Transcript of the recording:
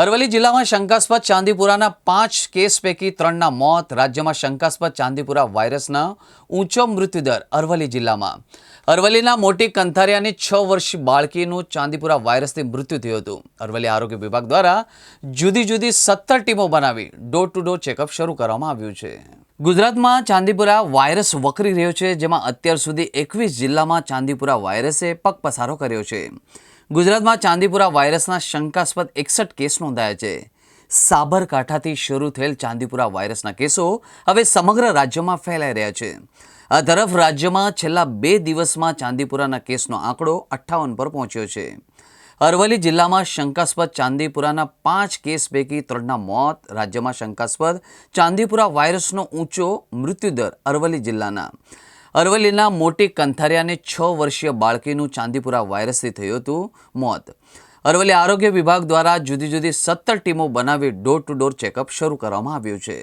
અરવલ્લી જિલ્લામાં શંકાસ્પદ ચાંદીપુરાના પાંચ કેસ પૈકી ત્રણના મોત. રાજ્યમાં શંકાસ્પદ ચાંદીપુરા વાયરસના ઊંચો મૃત્યુદર અરવલ્લી જિલ્લામાં. અરવલ્લીના મોટી કંથારિયાની છ વર્ષીય બાળકીનું ચાંદીપુરા વાયરસથી મૃત્યુ થયું હતું. અરવલ્લી આરોગ્ય વિભાગ દ્વારા જુદી જુદી સત્તર ટીમો બનાવી ડોર ટુ ડોર ચેકઅપ શરૂ કરવામાં આવ્યું છે. ગુજરાતમાં ચાંદીપુરા વાયરસ વકરી રહ્યો છે, જેમાં અત્યાર સુધી એકવીસ જિલ્લામાં ચાંદીપુરા વાયરસે પગપસારો કર્યો છે. ગુજરાતમાં ચાંદીપુરા વાયરસના શંકાસ્પદ એકસઠ કેસ નોંધાયા છે. સાબરકાંઠાથી શરૂ થયેલ ચાંદીપુરા વાયરસના કેસો હવે સમગ્ર રાજ્યમાં ફેલાઈ રહ્યા છે. આ તરફ રાજ્યમાં છેલ્લા બે દિવસમાં ચાંદીપુરાના કેસનો આંકડો અઠ્ઠાવન પર પહોંચ્યો છે. અરવલ્લી જિલ્લામાં શંકાસ્પદ ચાંદીપુરાના પાંચ કેસ પૈકી ત્રણના મોત, રાજ્યમાં શંકાસ્પદ ચાંદીપુરા વાયરસનો ઊંચો મૃત્યુદર અરવલ્લી જિલ્લાના. અરવલ્લીના મોટી કંથારિયાને છ વર્ષીય બાળકીનું ચાંદીપુરા વાયરસથી થયું હતું મોત. અરવલ્લી આરોગ્ય વિભાગ દ્વારા જુદી જુદી સત્તર ટીમો બનાવી ડોર ટુ ડોર ચેકઅપ શરૂ કરવામાં આવ્યું છે.